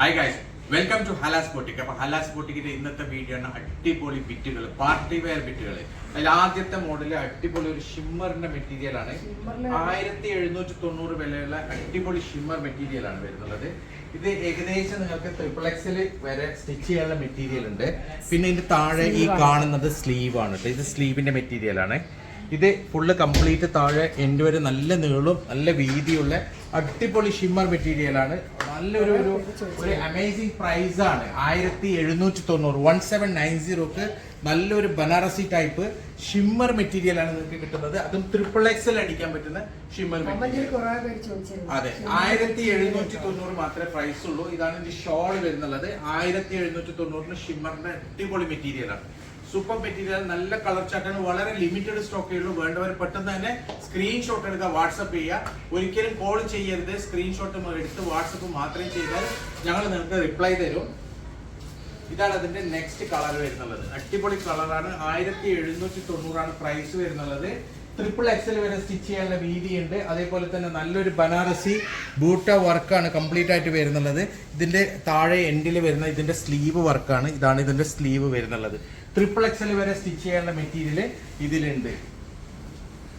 Hi guys welcome to Halas boutique അപ്പൊ ഹലാസ് ബോട്ടിക്കിന്റെ ഇന്നത്തെ video ആണ് അടിപൊളി ബിറ്റുകൾ പാർട്ടി വെയർ ബിറ്റുകൾ അതിൽ ആദ്യത്തെ മോഡൽ അടിപൊളി ഒരു ഷിമ്മറിന്റെ മെറ്റീരിയൽ ആണ്. ആയിരത്തി എഴുന്നൂറ്റി തൊണ്ണൂറ് വിലയുള്ള അടിപൊളി ഷിമ്മർ മെറ്റീരിയൽ ആണ് വരുന്നത് ഇത് ഏകദേശം നിങ്ങൾക്ക് ട്രിപ്പിൾ എക്സിൽ വരെ സ്റ്റിച്ച് ചെയ്യാനുള്ള മെറ്റീരിയൽ ഉണ്ട്. പിന്നെ ഇതിന്റെ താഴെ ഈ കാണുന്നത് സ്ലീവ് ആണ് ഇത് സ്ലീവിന്റെ മെറ്റീരിയൽ ആണ്. ഇത് ഫുള്ള് കംപ്ലീറ്റ് താഴെ എന്റെ വരെ നല്ല നീളും നല്ല വീതിയുള്ള അടിപൊളി ഷിമ്മർ മെറ്റീരിയൽ ആണ്. നല്ലൊരു ഒരു ഒരു അമേസിംഗ് പ്രൈസ് ആണ്. ആയിരത്തി എഴുന്നൂറ്റി തൊണ്ണൂറ് വൺ സെവൻ നയൻ സീറോക്ക് നല്ലൊരു ബനാറസി ടൈപ്പ് ഷിമ്മർ മെറ്റീരിയൽ ആണ് നിങ്ങൾക്ക് കിട്ടുന്നത്. അതും ട്രിപ്പിൾ എക്സൽ അടിക്കാൻ പറ്റുന്ന ഷിമ്മർ മെറ്റീരിയൽ അതെ ആയിരത്തി എഴുന്നൂറ്റി തൊണ്ണൂറ് മാത്രമേ പ്രൈസ് ഉള്ളൂ. ഇതാണ് ഇതിന്റെ ഷോൾ വരുന്നുള്ളത്. ആയിരത്തി എഴുന്നൂറ്റി തൊണ്ണൂറിന് ഷിമ്മറിന്റെ അടിപൊളി മെറ്റീരിയൽ ആണ്. സൂപ്പർ മെറ്റീരിയൽ നല്ല കളർ ചാട്ടാണ് വളരെ ലിമിറ്റഡ് സ്റ്റോക്കേ ഉള്ളൂ. വേണ്ടവർ പെട്ടെന്ന് തന്നെ സ്ക്രീൻഷോട്ട് എടുക്കുക വാട്സപ്പ് ചെയ്യുക. ഒരിക്കലും കോൾ ചെയ്യരുത്. സ്ക്രീൻഷോട്ട് എടുത്ത് വാട്സപ്പ് മാത്രം ചെയ്താൽ ഞങ്ങൾ നിങ്ങൾക്ക് റിപ്ലൈ തരും. ഇതാണ് അതിന്റെ നെക്സ്റ്റ് കളർ വരുന്നുള്ളത്. അടിപൊളി കളറാണ് ആയിരത്തി എഴുന്നൂറ്റി തൊണ്ണൂറാണ് പ്രൈസ് വരുന്നുള്ളത് ട്രിപ്പിൾ എക്സൽ വരെ സ്റ്റിച്ച് ചെയ്യാനുള്ള വീതിയുണ്ട്. അതേപോലെ തന്നെ നല്ലൊരു ബനാറസി ബൂട്ട വർക്കാണ് കംപ്ലീറ്റ് ആയിട്ട് വരുന്നുള്ളത്. ഇതിന്റെ താഴെ എൻഡിൽ വരുന്ന ഇതിന്റെ സ്ലീവ് വർക്കാണ് ഇതാണ് ഇതിന്റെ സ്ലീവ് വരുന്നുള്ളത്. ട്രിപ്പിൾ എക്സൽ വരെ സ്റ്റിച്ച് ചെയ്യാനുള്ള മെറ്റീരിയൽ ഇതിലുണ്ട്.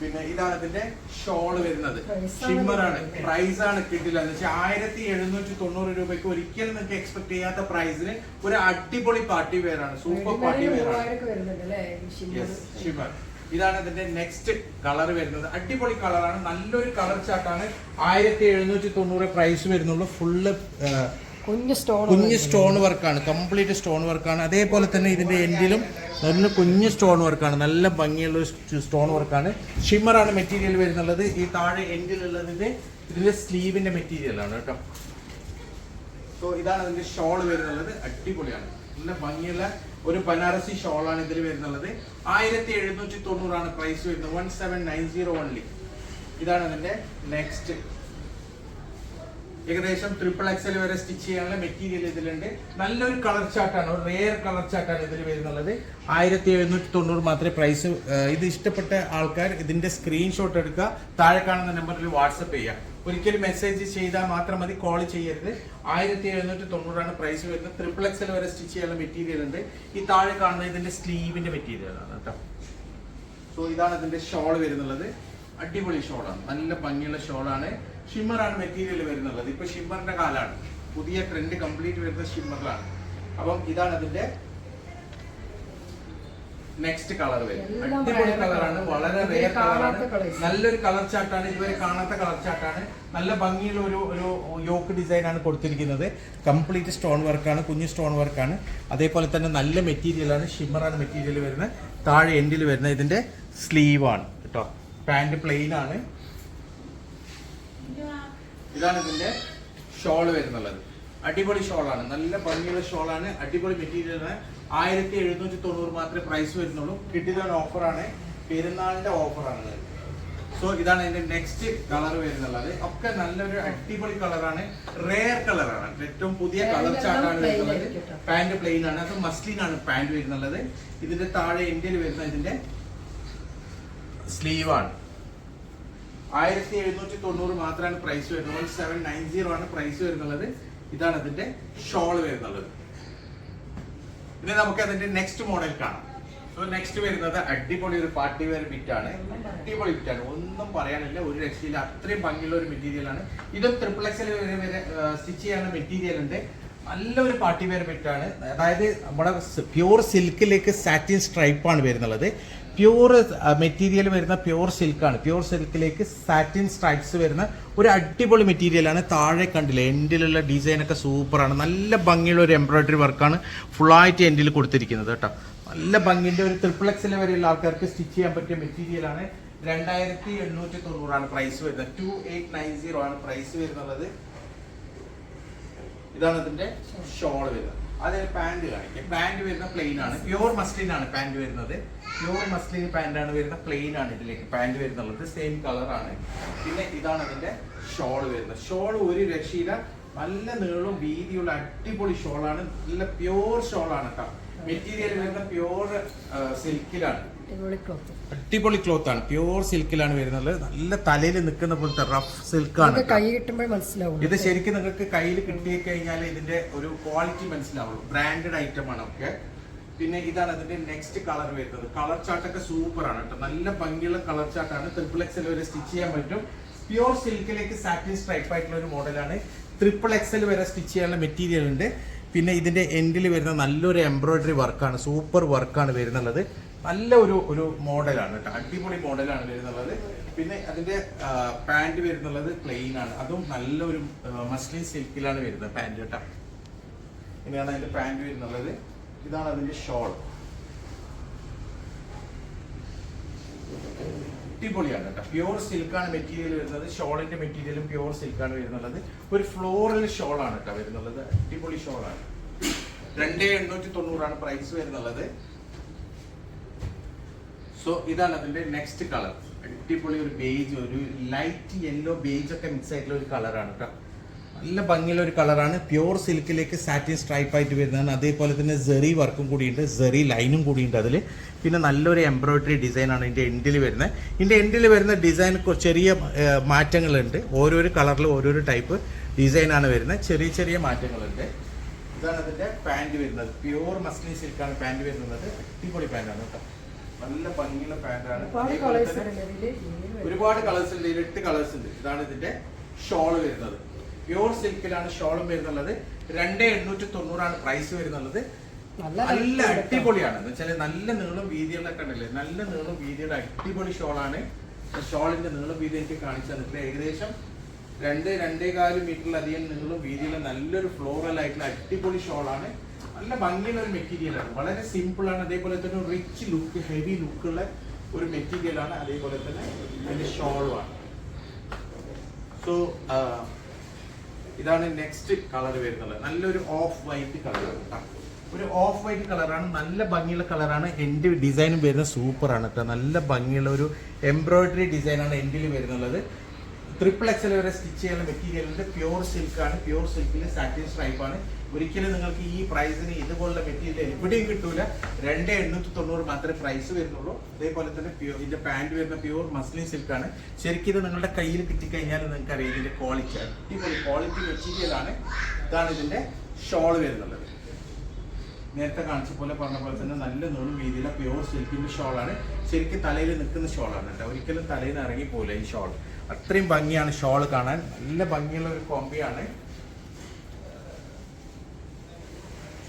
പിന്നെ ഇതാണ് ഇതിന്റെ ഷോൾ വരുന്നത്. ഷിമ്മർ ആണ് പ്രൈസ് ആണ്. കിട്ടില്ല എന്ന് വെച്ചാൽ ആയിരത്തി എഴുന്നൂറ്റി തൊണ്ണൂറ് രൂപയ്ക്ക് ഒരിക്കലും നിങ്ങൾക്ക് എക്സ്പെക്ട് ചെയ്യാത്ത പ്രൈസിന് ഒരു അടിപൊളി പാർട്ടി വെയറാണ് സൂപ്പർ പാർട്ടി വരുന്നുണ്ട് ഷിമ്മർ ഇതാണ് ഇതിന്റെ നെക്സ്റ്റ് കളർ വരുന്നത്. അടിപൊളി കളറാണ് നല്ലൊരു കളർ ചാർട്ടാണ് ആയിരത്തി എഴുന്നൂറ്റി തൊണ്ണൂറ് പ്രൈസ് വരുന്നുള്ളൂ ഫുള്ള് കുഞ്ഞു സ്റ്റോൺ വർക്കാണ് കംപ്ലീറ്റ് സ്റ്റോൺ വർക്കാണ് അതേപോലെ തന്നെ ഇതിന്റെ എൻഡിലും നല്ല കുഞ്ഞ് സ്റ്റോൺ വർക്കാണ് നല്ല ഭംഗിയുള്ള സ്റ്റോൺ വർക്കാണ് ഷിമ്മറാണ് മെറ്റീരിയൽ വരുന്നുള്ളത്. ഈ താഴെ എൻഡിലുള്ളതിന്റെ ഇതിന്റെ സ്ലീവിന്റെ മെറ്റീരിയൽ ആണ് കേട്ടോ. സോ ഇതാണ് അതിന്റെ ഷോൾ വരുന്നുള്ളത്. അടിപൊളിയാണ്. നല്ല ഭംഗിയുള്ള ഒരു ബനാറസി ഷോളാണ് ഇതിൽ വരുന്നുള്ളത്. ആയിരത്തി എഴുന്നൂറ്റി തൊണ്ണൂറാണ് പ്രൈസ് വരുന്നത്. One seven nine zero only ഇതാണ് അതിന്റെ നെക്സ്റ്റ് ഏകദേശം ട്രിപ്പിൾ എക്സൽ വരെ സ്റ്റിച്ച് ചെയ്യാനുള്ള മെറ്റീരിയൽ ഇതിലുണ്ട്. നല്ലൊരു കളർ ചാർട്ടാണ് ഒരു റെയർ കളർ ചാർട്ടാണ് ഇതിൽ വരുന്നുള്ളത്. ആയിരത്തി എഴുന്നൂറ്റി തൊണ്ണൂറ് മാത്രമേ പ്രൈസ് ഇത് ഇഷ്ടപ്പെട്ട ആൾക്കാർ ഇതിന്റെ സ്ക്രീൻഷോട്ട് എടുക്കുക. താഴെ കാണുന്ന നമ്പറിൽ വാട്സപ്പ് ചെയ്യുക. ഒരിക്കലും മെസ്സേജ് ചെയ്താൽ മാത്രം മതി കോൾ ചെയ്യരുത്. ആയിരത്തി എഴുന്നൂറ്റി തൊണ്ണൂറാണ് പ്രൈസ് വരുന്നത് ട്രിപ്പിൾ എക്സൽ വരെ സ്റ്റിച്ച് ചെയ്യാനുള്ള മെറ്റീരിയൽ ഉണ്ട്. ഈ താഴെ കാണുന്ന ഇതിന്റെ സ്ലീവിന്റെ മെറ്റീരിയൽ ആണ് കേട്ടോ. സോ ഇതാണ് ഇതിന്റെ ഷോൾ വരുന്നുള്ളത്. അടിപൊളി ഷോളാണ് നല്ല ഭംഗിയുള്ള ഷോളാണ് ഷിമ്മറാണ് മെറ്റീരിയൽ വരുന്നുള്ളത്. ഇപ്പൊ ഷിമ്മറിന്റെ കാലാണ്. പുതിയ ട്രെൻഡ് കംപ്ലീറ്റ് വരുന്ന ഷിമ്മറിലാണ്. അപ്പം ഇതാണ് അതിന്റെ നെക്സ്റ്റ് കളർ വരും അടിപൊളി കളറാണ് വളരെ റെയർ കളറാണ് നല്ലൊരു കളർ ചാർട്ടാണ് ഇതുവരെ കാണാത്ത കളർ ചാർട്ടാണ് നല്ല ഭംഗിയുള്ള ഒരു ഒരു യോക്ക് ഡിസൈൻ ആണ് കൊടുത്തിരിക്കുന്നത്. കംപ്ലീറ്റ് സ്റ്റോൺ വർക്കാണ് കുഞ്ഞു സ്റ്റോൺ വർക്കാണ് അതേപോലെ തന്നെ നല്ല മെറ്റീരിയലാണ് ഷിമ്മറാണ് മെറ്റീരിയൽ വരുന്നത്. താഴെ എൻഡിൽ വരുന്ന ഇതിന്റെ സ്ലീവാണ് കേട്ടോ. പാന്റ് പ്ലെയിൻ ആണ്. ഇതാണ് ഇതിന്റെ ഷോൾ വരുന്നുള്ളത്. അടിപൊളി ഷോളാണ്. നല്ല ഭംഗിയുള്ള ഷോളാണ്. അടിപൊളി മെറ്റീരിയൽ ആണ്. ആയിരത്തി എഴുന്നൂറ്റി തൊണ്ണൂറ് മാത്രമേ പ്രൈസ് വരുന്നുള്ളൂ. കിട്ടിയ ഓഫറാണ് പെരുന്നാളിന്റെ ഓഫറാണ് സോ ഇതാണ് ഇതിന്റെ നെക്സ്റ്റ് കളർ വരുന്നുള്ളത്. ഒക്കെ നല്ലൊരു അടിപൊളി കളറാണ് റെയർ കളറാണ് ഏറ്റവും പുതിയ കളർ ചാർട്ടാണ് വരുന്നത്. പാന്റ് പ്ലെയിൻ ആണ്. അത് മസ്ലിൻ ആണ് പാന്റ് വരുന്നുള്ളത്. ഇതിന്റെ താഴെ ഇന്ത്യയിൽ വരുന്ന ഇതിന്റെ സ്ലീവ് ആണ്. ആയിരത്തി എഴുന്നൂറ്റി തൊണ്ണൂറ് മാത്രമാണ് പ്രൈസ് വരുന്നത്. വൺ സെവൻ നയൻ സീറോ ആണ് പ്രൈസ് വരുന്നുള്ളത്. ഇതാണ് അതിന്റെ ഷോൾ വരുന്നുള്ളത്. ഇനി നമുക്ക് അതിന്റെ നെക്സ്റ്റ് മോഡൽ കാണാം. സോ നെക്സ്റ്റ് വരുന്നത് അടിപൊളി ഒരു പാർട്ടി വെയർ ബിറ്റ് ആണ്. അടിപൊളി ബിറ്റ് ആണ്. ഒന്നും പറയാനില്ല. ഒരു രക്ഷയില്ല. അത്രയും ഭംഗിയുള്ള ഒരു മെറ്റീരിയലാണ് ഇതും ട്രിപ്പിൾ എക്സൽ വരെ സ്റ്റിച്ച് ചെയ്യുന്ന മെറ്റീരിയൽ ഉണ്ട്. നല്ലൊരു പാർട്ടി വെയർ ബിറ്റ് ആണ്. അതായത് നമ്മുടെ പ്യൂർ സിൽക്കിലേക്ക് സാറ്റിൻ സ്ട്രൈപ്പ് ആണ് വരുന്നുള്ളത്. പ്യൂർ മെറ്റീരിയൽ വരുന്ന പ്യൂർ സിൽക്കാണ്. പ്യൂർ സിൽക്കിലേക്ക് സാറ്റിൻ സ്ട്രൈപ്സ് വരുന്ന ഒരു അടിപൊളി മെറ്റീരിയലാണ് താഴെ കണ്ടില്ല? എൻഡിലുള്ള ഡിസൈനൊക്കെ സൂപ്പറാണ് നല്ല ഭംഗിയുള്ള ഒരു എംബ്രോയിഡറി വർക്കാണ് ഫുള്ളായിട്ട് എൻഡിൽ കൊടുത്തിരിക്കുന്നത് കേട്ടോ. നല്ല ഭംഗിന്റെ ഒരു ട്രിപ്പിൾ എക്സിൽ വരെയുള്ള ആൾക്കാർക്ക് സ്റ്റിച്ച് ചെയ്യാൻ പറ്റിയ മെറ്റീരിയലാണ് രണ്ടായിരത്തി എണ്ണൂറ്റി തൊണ്ണൂറാണ് പ്രൈസ് വരുന്നത്. ടു എയ്റ്റ് നയൻ സീറോ ആണ് പ്രൈസ് വരുന്നുള്ളത് ഇതാണ് ഇതിന്റെ ഷോൾ വരുന്നത്. അതിന് പാന്റ് കാണിക്കാം. പാന്റ് വരുന്ന പ്ലെയിൻ ആണ്. പ്യൂർ മസ്ലിൻ ആണ് പാന്റ് വരുന്നത്. പ്യൂർ മസ്ലിൻ പാന്റ് ആണ് വരുന്ന പ്ലെയിൻ ആണ് ഇതിലേക്ക് പാന്റ് വരുന്നുള്ളത്. സെയിം കളർ ആണ്. പിന്നെ ഇതാണ് അതിന്റെ ഷോൾ വരുന്നത്. ഷോൾ ഒരു രക്ഷയില നല്ല നീളവും വീതിയുള്ള അടിപൊളി ഷോളാണ് നല്ല പ്യൂർ ഷോളാണ് കേട്ടോ മെറ്റീരിയൽ വരുന്ന പ്യൂർ സിൽക്കിലാണ് അടിപൊളി ക്ലോത്ത് ആണ്. പ്യൂർ സിൽക്കിലാണ് വരുന്നത്. നല്ല തലയിൽ നിൽക്കുന്ന പോലത്തെ റഫ് സിൽക്കാണ് ആണ് കൈ കിട്ടുമ്പോൾ മനസ്സിലാവും ഇത് ശരിക്കും നിങ്ങൾക്ക് കയ്യിൽ കിട്ടി കഴിഞ്ഞാൽ ഇതിന്റെ ഒരു ക്വാളിറ്റി മനസ്സിലാവുള്ളൂ. ബ്രാൻഡഡ് ഐറ്റം ആണ് ഒക്കെ. പിന്നെ ഇതാണ് അതിന്റെ നെക്സ്റ്റ് കളർ വരുന്നത്. കളർ ചാർട്ടൊക്കെ സൂപ്പർ ആണ് കേട്ടോ. നല്ല ഭംഗിയുള്ള കളർ ചാർട്ടാണ് ട്രിപ്പിൾ എക്സൽ വരെ സ്റ്റിച്ച് ചെയ്യാൻ പറ്റും. പ്യൂർ സിൽക്കിലേക്ക് സാറ്റിൻ സ്ട്രൈപ്പ് ആയിട്ടുള്ള ഒരു മോഡലാണ് ട്രിപ്പിൾ എക്സൽ വരെ സ്റ്റിച്ച് ചെയ്യാനുള്ള മെറ്റീരിയൽ ഉണ്ട്. പിന്നെ ഇതിന്റെ എൻഡിൽ വരുന്ന നല്ലൊരു എംബ്രോയിഡറി വർക്കാണ് സൂപ്പർ വർക്കാണ് വരുന്നുള്ളത്. നല്ല ഒരു ഒരു മോഡലാണ് കേട്ടോ. അടിപൊളി മോഡലാണ് വരുന്നുള്ളത്. പിന്നെ അതിന്റെ പാന്റ് വരുന്നുള്ളത് പ്ലെയിൻ ആണ്. അതും നല്ലൊരു മസ്ലിൻ സിൽക്കിലാണ് വരുന്നത് പാന്റ് കേട്ടോ. ഇങ്ങനെയാണ് അതിന്റെ പാന്റ് വരുന്നുള്ളത്. ഇതാണ് അതിന്റെ ഷോൾ അടിപൊളിയാണ് കേട്ടോ. പ്യൂർ സിൽക്കാണ് മെറ്റീരിയൽ വരുന്നത്. ഷോളിന്റെ മെറ്റീരിയലും പ്യൂർ സിൽക്കാണ് വരുന്നുള്ളത്. ഒരു ഫ്ലോറൽ ആണ് കേട്ടോ വരുന്നുള്ളത്. അടിപൊളി ഷോളാണ് രണ്ടേ എണ്ണൂറ്റി തൊണ്ണൂറാണ് പ്രൈസ് വരുന്നുള്ളത്. സോ ഇതാണ് അതിന്റെ നെക്സ്റ്റ് കളർ അടിപൊളി ഒരു ബേജ് ഒരു ലൈറ്റ് യെല്ലോ ബേജ് ഒക്കെ മിക്സ് ആയിട്ടുള്ള ഒരു കളറാണ് കേട്ടോ നല്ല ഭംഗിയുള്ള ഒരു കളറാണ് പ്യുർ സിൽക്കിലേക്ക് സാറ്റിൻ സ്ട്രൈപ്പ് ആയിട്ട് വരുന്നതാണ്. അതേപോലെ തന്നെ സെറി വർക്കും കൂടിയുണ്ട്. സെറി ലൈനും കൂടിയുണ്ട് അതിൽ പിന്നെ നല്ലൊരു എംബ്രോയിഡറി ഡിസൈനാണ് ഇതിന്റെ എൻഡിൽ വരുന്നത്. ഇതിന്റെ എൻഡിൽ വരുന്ന ഡിസൈൻ ചെറിയ മാറ്റങ്ങളുണ്ട്. ഓരോരോ കളറിൽ ഓരോരോ ടൈപ്പ് ഡിസൈനാണ് വരുന്നത്. ചെറിയ ചെറിയ മാറ്റങ്ങളുണ്ട്. ഇതാണ് അതിന്റെ പാന്റ് വരുന്നത്. പ്യൂർ മസ്ലിൻ സിൽക്കാണ് പാന്റ് വരുന്നത്. അടിപൊളി പാന്റാണ് കേട്ടോ നല്ല ഭംഗിയുള്ള പാന്റാണ്. ഒരുപാട് കളേഴ്സ് ഉണ്ട് ഇതിൽ ഒരുപാട് കളേഴ്സ് ഉണ്ട് എട്ട് കളേഴ്സ് ഉണ്ട് ഇതാണ് ഇതിന്റെ ഷോൾ വരുന്നത്. പ്യൂർ സിൽക്കിലാണ് ഷോളും വരുന്നുള്ളത്. രണ്ട് എണ്ണൂറ്റി തൊണ്ണൂറാണ് പ്രൈസ് വരുന്നുള്ളത്. നല്ല അടിപൊളിയാണ്. എന്ന് വെച്ചാൽ നല്ല നീളം വീതികളൊക്കെ ഉണ്ടല്ലേ? നല്ല നീളം വീതിയുടെ അടിപൊളി ഷോളാണ് ഷോളിന്റെ നീളം വീതി എനിക്ക് കാണിച്ചു തന്നിട്ട് ഏകദേശം രണ്ട് രണ്ടേ കാൽ മീറ്ററിലധികം നീളം വീതിയുള്ള നല്ലൊരു ഫ്ലോറൽ ആയിട്ടുള്ള അടിപൊളി ഷോളാണ് നല്ല ഭംഗിയുള്ള ഒരു മെറ്റീരിയലാണ് വളരെ സിമ്പിൾ ആണ്. അതേപോലെ തന്നെ റിച്ച് ലുക്ക് ഹെവി ലുക്കുള്ള ഒരു മെറ്റീരിയലാണ് അതേപോലെ തന്നെ അതിന്റെ ഷോളുമാണ് സോ ഇതാണ് നെക്സ്റ്റ് കളർ വരുന്നത്. നല്ലൊരു ഓഫ് വൈറ്റ് കളർ ഒരു ഓഫ് വൈറ്റ് കളറാണ് നല്ല ഭംഗിയുള്ള കളറാണ് എന്റെ ഡിസൈനും വരുന്നത് സൂപ്പറാണ് കേട്ടോ നല്ല ഭംഗിയുള്ള ഒരു എംബ്രോയിഡറി ഡിസൈനാണ് എൻഡിൽ വരുന്നുള്ളത് ട്രിപ്പിൾ എക്സൽ വരെ സ്റ്റിച്ച് ചെയ്യുന്ന മെറ്റീരിയലിന്റെ പ്യൂർ സിൽക്കാണ് പ്യൂർ സിൽക്കിൽ സാറ്റിൻ സ്ട്രൈപ്പ് ആണ്. ഒരിക്കലും നിങ്ങൾക്ക് ഈ പ്രൈസിന് ഇതുപോലുള്ള മെറ്റീരിയൽ എവിടെയും കിട്ടൂല. രണ്ട് എണ്ണൂറ്റി തൊണ്ണൂറ് മാത്രമേ പ്രൈസ് വരുന്നുള്ളൂ. അതേപോലെ തന്നെ പ്യൂർ ഇതിന്റെ പാന്റ് വരുന്ന പ്യൂർ മസ്ലിൻ സിൽക്കാണ് ശരിക്കും ഇത് നിങ്ങളുടെ കയ്യിൽ കിട്ടിക്കഴിഞ്ഞാൽ നിങ്ങൾക്ക് അറിയാം ഇതിന്റെ ക്വാളിറ്റി അടിപൊളി ക്വാളിറ്റി മെറ്റീരിയൽ ആണ്. ഇതാണ് ഇതിന്റെ ഷോൾ വരുന്നുള്ളത്. നേരത്തെ കാണിച്ച പോലെ പറഞ്ഞ പോലെ തന്നെ നല്ല നീളും വീതിയിലെ പ്യൂർ സിൽക്കിന്റെ ഷോളാണ് ശരിക്കും തലയിൽ നിൽക്കുന്ന ഷോളാണ് കേട്ടോ. ഒരിക്കലും തലയിൽ നിന്ന് ഇറങ്ങി പോലെ ഈ ഷോൾ അത്രയും ഭംഗിയാണ് ഷോൾ കാണാൻ. നല്ല ഭംഗിയുള്ള ഒരു കോമ്പിയാണ്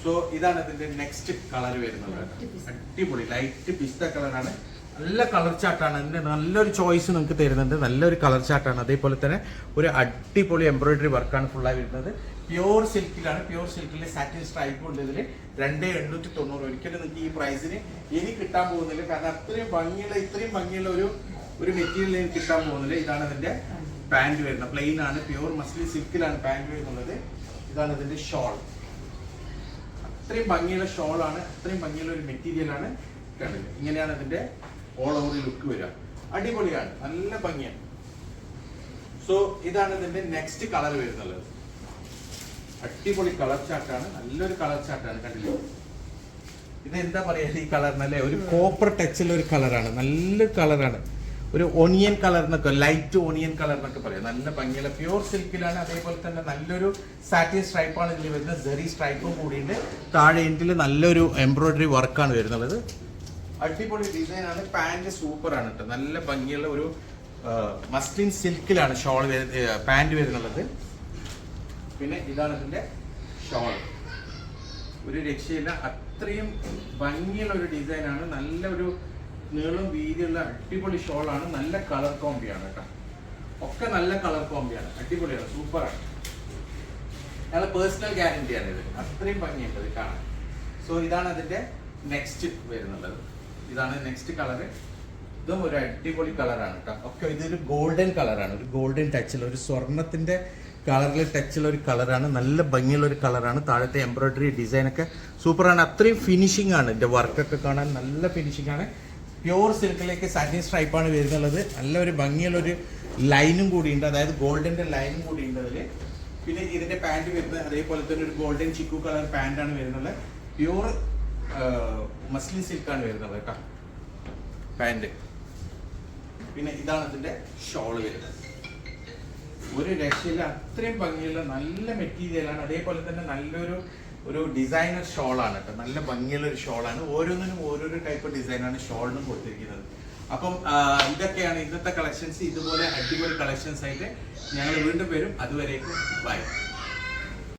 സോ ഇതാണ് ഇതിന്റെ നെക്സ്റ്റ് കളർ വരുന്നത്. അടിപൊളി ലൈറ്റ് പിസ്ത കളറാണ് നല്ല കളർ ചാർട്ടാണ് അതിന്റെ നല്ലൊരു ചോയ്സ് നിങ്ങൾക്ക് തരുന്നുണ്ട്. നല്ലൊരു കളർ ചാർട്ടാണ് അതേപോലെ തന്നെ ഒരു അടിപൊളി എംബ്രോയിഡറി വർക്കാണ് ഫുള്ളായി വരുന്നത്. പ്യൂർ സിൽക്കിലാണ് പ്യൂർ സിൽക്കിൽ സാറ്റിൻ സ്ട്രൈപ്പ് ഉണ്ട് ഇതിൽ രണ്ട് എണ്ണൂറ്റി തൊണ്ണൂറ് ഒരിക്കലും നിങ്ങൾക്ക് ഈ പ്രൈസിന് ഇനി കിട്ടാൻ പോകുന്നില്ല. കാരണം അത്രയും ഭംഗിയുള്ള ഇത്രയും ഭംഗിയുള്ള ഒരു ഒരു മെറ്റീരിയൽ കിട്ടാൻ പോകുന്നില്ല. ഇതാണ് ഇതിന്റെ പാന്റ് വരുന്നത്. പ്ലെയിൻ ആണ്. പ്യൂർ മസ്ലി സിൽക്കിലാണ് പാന്റ് വരുന്നത്. ഇതാണ് ഇതിന്റെ ഷോൾ അത്രയും ഭംഗിയുള്ള ഷോൾ ആണ് അത്രയും ഭംഗിയുള്ള ഒരു മെറ്റീരിയൽ ആണ് കണ്ടില്ലേ ഇങ്ങനെയാണ് അതിന്റെ ഓൾ ഓവർ ലുക്ക് വരിക. അടിപൊളിയാണ് നല്ല ഭംഗിയാണ്. സോ ഇതാണ് ഇതിന്റെ നെക്സ്റ്റ് കളർ വരുന്നത് അടിപൊളി കളർ ചാർട്ടാണ് നല്ലൊരു കളർ ചാർട്ടാണ് കണ്ടില്ലേ? ഇത് എന്താ പറയാ ഈ കളറിനല്ലേ ഒരു കോപ്പർ ടച്ചിലുള്ള ഒരു കളറാണ് നല്ല കളറാണ് ഒരു ഓണിയൻ എന്നൊക്കെ ലൈറ്റ് കളർ എന്നൊക്കെ പറയാം. നല്ല ഭംഗിയുള്ള പ്യൂർ സിൽക്കിലാണ് അതേപോലെ തന്നെ നല്ലൊരു സാറ്റിൻ സ്ട്രൈപ്പാണ് ഇതിൽ വരുന്നത്. ജെറി സ്ട്രൈപ്പും കൂടിയിട്ട് താഴെ എൻഡിൽ നല്ലൊരു എംബ്രോയിഡറി വർക്കാണ് വരുന്നത്. അടിപൊളി പാന്റ് സൂപ്പർ ആണ് കേട്ടോ നല്ല ഭംഗിയുള്ള ഒരു മസ്ലിൻ സിൽക്കിലാണ് ഷോൾ പാന്റ് വരുന്നുള്ളത് പിന്നെ ഇതാണ് ഇതിന്റെ ഷോൾ ഒരു രക്ഷയില്ല. അത്രയും ഭംഗിയുള്ള ഒരു ഡിസൈനാണ് ഒരു നീളം വീതിയുള്ള അടിപൊളി ഷോളാണ് നല്ല കളർ കോമ്പിയാണ് കേട്ടോ. ഒക്കെ നല്ല കളർ കോമ്പിയാണ് അടിപൊളിയാണ്. സൂപ്പറാണ് ഞങ്ങളെ പേഴ്സണൽ ഗ്യാരണ്ടിയാണ് ഇത്. അത്രയും ഭംഗിയുണ്ട് ഇത് കാണാൻ. സോ ഇതാണ് അതിന്റെ നെക്സ്റ്റ് വരുന്നുള്ളത്. ഇതാണ് നെക്സ്റ്റ് കളർ ഇതും ഒരു അടിപൊളി കളറാണ് കേട്ടോ. ഒക്കെ ഇതൊരു ഗോൾഡൻ കളറാണ് ഒരു ഗോൾഡൻ ടച്ചിൽ ഒരു സ്വർണത്തിന്റെ കളറിൽ ടച്ചുള്ള ഒരു കളറാണ് നല്ല ഭംഗിയുള്ള ഒരു കളറാണ് താഴത്തെ എംബ്രോയിഡറി ഡിസൈനൊക്കെ സൂപ്പറാണ് അത്രയും ഫിനിഷിംഗ് ആണ്. ഇതിന്റെ വർക്കൊക്കെ കാണാൻ നല്ല ഫിനിഷിംഗ് ആണ്. പ്യൂർ സിൽക്കിലേക്ക് സാറ്റിൻ സ്ട്രൈപ്പാണ് വരുന്നുള്ളത്. നല്ല ഒരു ഭംഗിയുള്ള ഒരു ലൈനും കൂടിയുണ്ട്. അതായത് ഗോൾഡന്റെ ലൈനും കൂടിയുണ്ട് അതിൽ പിന്നെ ഇതിന്റെ പാന്റ് വരുന്നത് അതേപോലെ തന്നെ ഒരു ഗോൾഡൻ ചിക്കു കളർ പാന്റ് ആണ് വരുന്നത് പ്യൂർ മസ്ലിൻ സിൽക്കാണ് വരുന്നത് കേട്ടോ. പാന്റ് പിന്നെ ഇതാണ് അതിന്റെ ഷോൾ വരുന്നത്. ഒരു രക്ഷയില്ല. അത്രയും ഭംഗിയുള്ള നല്ല മെറ്റീരിയലാണ്. അതേപോലെ തന്നെ നല്ലൊരു ഒരു ഡിസൈനർ ഷോൾ ആണ് കേട്ടോ നല്ല ഭംഗിയുള്ള ഒരു ഷോൾ ആണ്. ഓരോന്നിനും ഓരോരോ ടൈപ്പ് ഡിസൈനാണ് ഷോളിനും കൊടുത്തിരിക്കുന്നത്. അപ്പം ഇതൊക്കെയാണ് ഇന്നത്തെ കളക്ഷൻസ് ഇതുപോലെ അടിപൊളി കളക്ഷൻസ് ആയിട്ട് ഞങ്ങൾ വീണ്ടും വരും. അതുവരേക്കും ബൈ